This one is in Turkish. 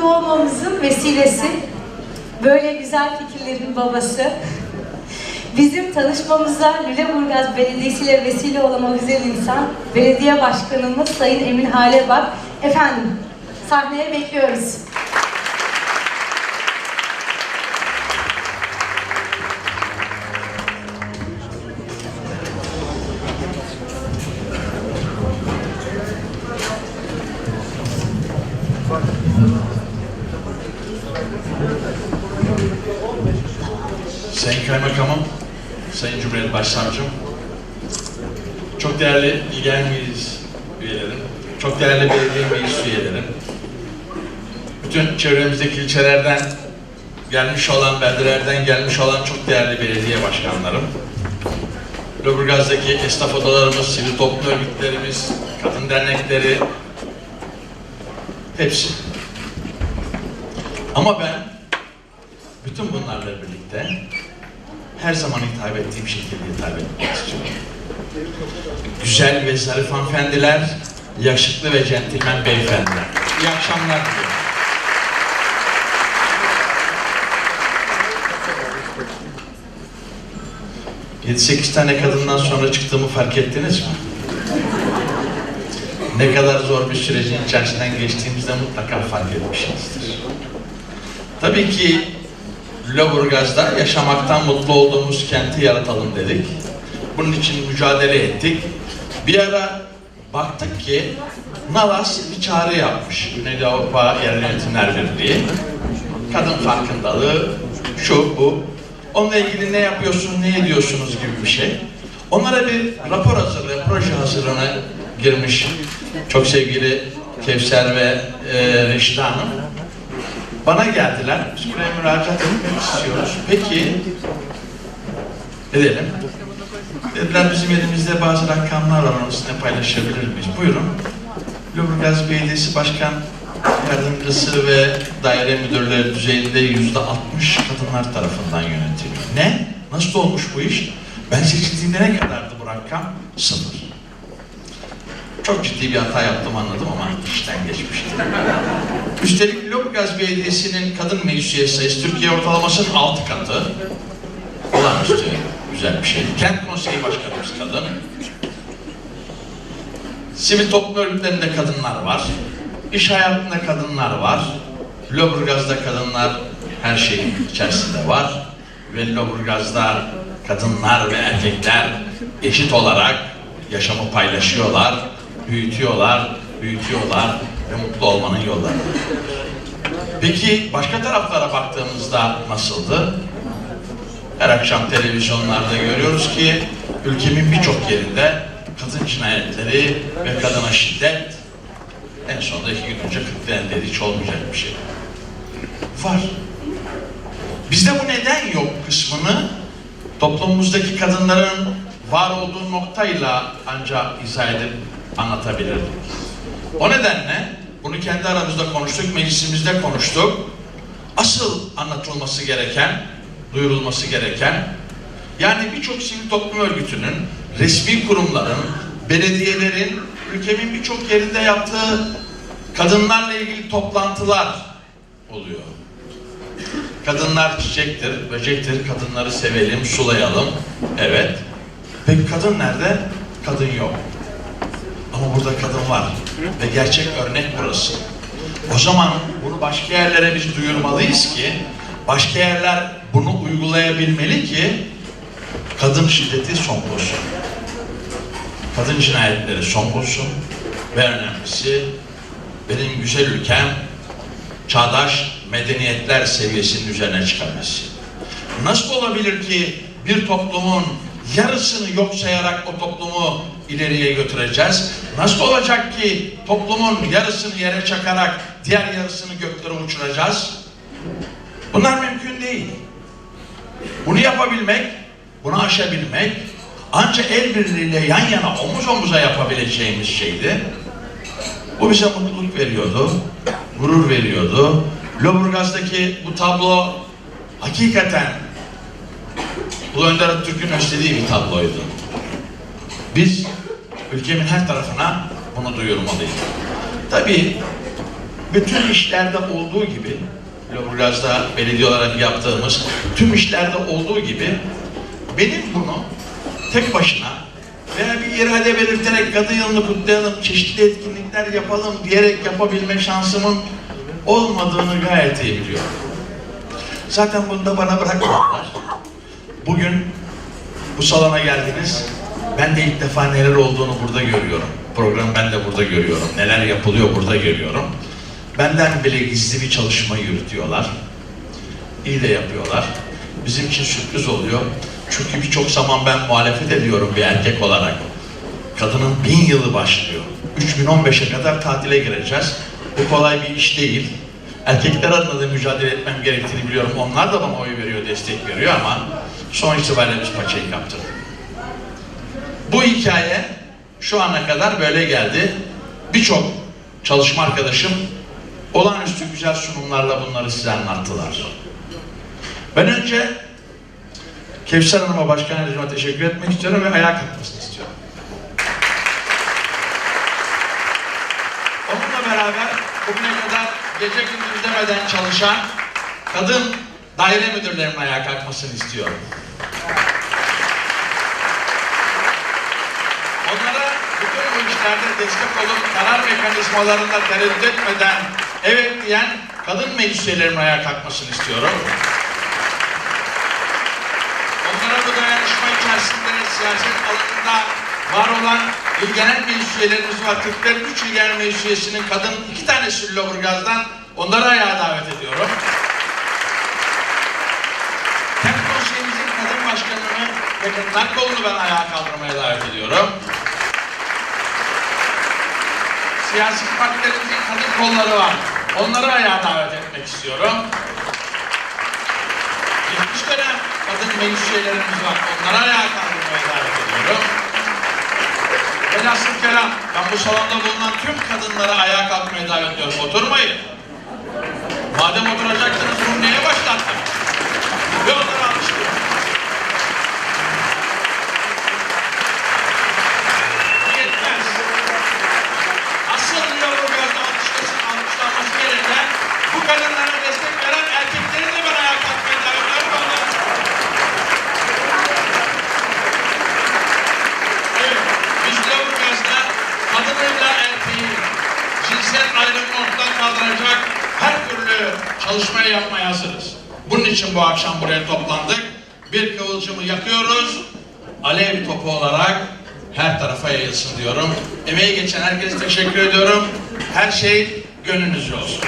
burada olmamızın vesilesi, böyle güzel fikirlerin babası, bizim tanışmamıza Lüleburgaz Belediyesi ile vesile olan o güzel insan, belediye başkanımız Sayın Emin Hale Bak. Efendim, sahneye bekliyoruz. Sayın Kaymakamım, Sayın Cumhuriyet Başsavcım, çok değerli İlgen Meclis üyelerim, çok değerli belediye meclis üyelerim, bütün çevremizdeki ilçelerden gelmiş olan, beldelerden gelmiş olan çok değerli belediye başkanlarım, Lüleburgaz'daki esnaf odalarımız, sivil toplum örgütlerimiz, kadın dernekleri, hepsi. Ama ben bütün bunlarla birlikte her zaman hitap ettiğim şekilde hitap etmek. Güzel ve zarif hanımefendiler, yakışıklı ve centilmen beyefendiler. İyi akşamlar diliyorum. Yedi sekiz tane kadından sonra çıktığımı fark ettiniz mi? Ne kadar zor bir sürecin içerisinden geçtiğimizde mutlaka fark etmişsinizdir. Tabii ki Lüleburgaz'da yaşamaktan mutlu olduğumuz kenti yaratalım dedik. Bunun için mücadele ettik. Bir ara baktık ki Nalas bir çağrı yapmış. Güney Avrupa Yerel Yönetimler Birliği. Kadın farkındalığı, şu bu. Onunla ilgili ne yapıyorsun, ne ediyorsunuz gibi bir şey. Onlara bir rapor hazırlığı, proje hazırlığına girmiş çok sevgili Kevser ve e, Reşit Hanım. Bana geldiler, biz buraya müracaat etmek istiyoruz. Peki, edelim. Dediler bizim elimizde bazı rakamlar var, onu sizinle paylaşabilir miyiz? Buyurun. Lüleburgaz Belediyesi Başkan Yardımcısı ve daire müdürleri düzeyinde yüzde 60 kadınlar tarafından yönetiliyor. Ne? Nasıl olmuş bu iş? Ben seçildiğimde ne kadardı bu rakam? Sıfır. Çok ciddi bir hata yaptım anladım ama işten geçmişti. Üstelik Lüleburgaz Belediyesi'nin kadın meclis sayısı Türkiye ortalamasının altı katı. Olağanüstü güzel bir şey. Kent konseyi başkanımız kadın. Sivil toplum örgütlerinde kadınlar var. İş hayatında kadınlar var. Lüleburgaz'da kadınlar her şeyin içerisinde var. Ve Lüleburgaz'da kadınlar ve erkekler eşit olarak yaşamı paylaşıyorlar, büyütüyorlar, büyütüyorlar ve mutlu olmanın yolları. Peki başka taraflara baktığımızda nasıldı? Her akşam televizyonlarda görüyoruz ki ülkemin birçok yerinde kadın cinayetleri ve kadına şiddet en sonunda iki gün önce kırklarında hiç olmayacak bir şey. Var. Bizde bu neden yok kısmını toplumumuzdaki kadınların var olduğu noktayla ancak izah edip anlatabilirdik. O nedenle bunu kendi aramızda konuştuk, meclisimizde konuştuk. Asıl anlatılması gereken, duyurulması gereken, yani birçok sivil toplum örgütünün, resmi kurumların, belediyelerin, ülkemin birçok yerinde yaptığı kadınlarla ilgili toplantılar oluyor. Kadınlar çiçektir, böcektir, kadınları sevelim, sulayalım. Evet. Peki kadın nerede? Kadın yok. Ama burada kadın var. Ve gerçek örnek burası. O zaman bunu başka yerlere biz duyurmalıyız ki, başka yerler bunu uygulayabilmeli ki, kadın şiddeti son bulsun. Kadın cinayetleri son bulsun. Ve önemlisi, benim güzel ülkem, çağdaş medeniyetler seviyesinin üzerine çıkabilsin. Nasıl olabilir ki bir toplumun yarısını yok sayarak o toplumu ileriye götüreceğiz? Nasıl olacak ki toplumun yarısını yere çakarak diğer yarısını göklere uçuracağız? Bunlar mümkün değil. Bunu yapabilmek, bunu aşabilmek ancak el birliğiyle yan yana omuz omuza yapabileceğimiz şeydi. Bu bize mutluluk veriyordu, gurur veriyordu. Lüleburgaz'daki bu tablo hakikaten Ulu Önder Atatürk'ün istediği bir tabloydu. Biz ülkemin her tarafına bunu duyurmalıyız. Tabii bütün işlerde olduğu gibi, Lüleburgaz'da belediye olarak yaptığımız tüm işlerde olduğu gibi benim bunu tek başına veya bir irade belirterek kadın yılını kutlayalım, çeşitli etkinlikler yapalım diyerek yapabilme şansımın olmadığını gayet iyi biliyorum. Zaten bunu da bana bırakmadılar. Bugün bu salona geldiniz. Ben de ilk defa neler olduğunu burada görüyorum. Programı ben de burada görüyorum. Neler yapılıyor burada görüyorum. Benden bile gizli bir çalışma yürütüyorlar. İyi de yapıyorlar. Bizim için sürpriz oluyor. Çünkü birçok zaman ben muhalefet ediyorum bir erkek olarak. Kadının bin yılı başlıyor. 3015'e kadar tatile gireceğiz. Bu kolay bir iş değil. Erkekler adına da mücadele etmem gerektiğini biliyorum. Onlar da bana oy veriyor, destek veriyor ama son itibariyle biz paçayı kaptırdık. Bu hikaye şu ana kadar böyle geldi. Birçok çalışma arkadaşım olağanüstü güzel sunumlarla bunları size anlattılar. Ben önce Kevser Hanım'a, Başkan Yardımcıma teşekkür etmek istiyorum ve ayağa kalkmasını istiyorum. Onunla beraber bugüne kadar gece gündüz demeden çalışan kadın daire müdürlerinin ayağa kalkmasını istiyorum. Onlara bütün bu işlerde destek olup karar mekanizmalarında tereddüt etmeden evet diyen kadın meclis ayağa kalkmasını istiyorum. Onlara bu dayanışma içerisinde siyaset alanında var olan il genel meclis üyelerimiz var. 43 il genel meclis üyesinin kadın iki tanesi Lüleburgaz'dan onları ayağa davet ediyorum. Hem konseyimizin kadın başkanını kadınlar kolunu ben ayağa kaldırmaya davet ediyorum. Siyasi partilerimizin kadın kolları var. Onları ayağa davet etmek istiyorum. Geçmiş dönem kadın meclis üyelerimiz var. Onları ayağa kaldırmaya davet ediyorum. Velhasıl kelam, ben bu salonda bulunan tüm kadınları ayağa kalkmaya davet ediyorum. Oturmayın. Çalışmayı yapmaya hazırız. Bunun için bu akşam buraya toplandık. Bir kıvılcımı yakıyoruz. Alev topu olarak her tarafa yayılsın diyorum. Emeği geçen herkese teşekkür ediyorum. Her şey gönlünüzce olsun.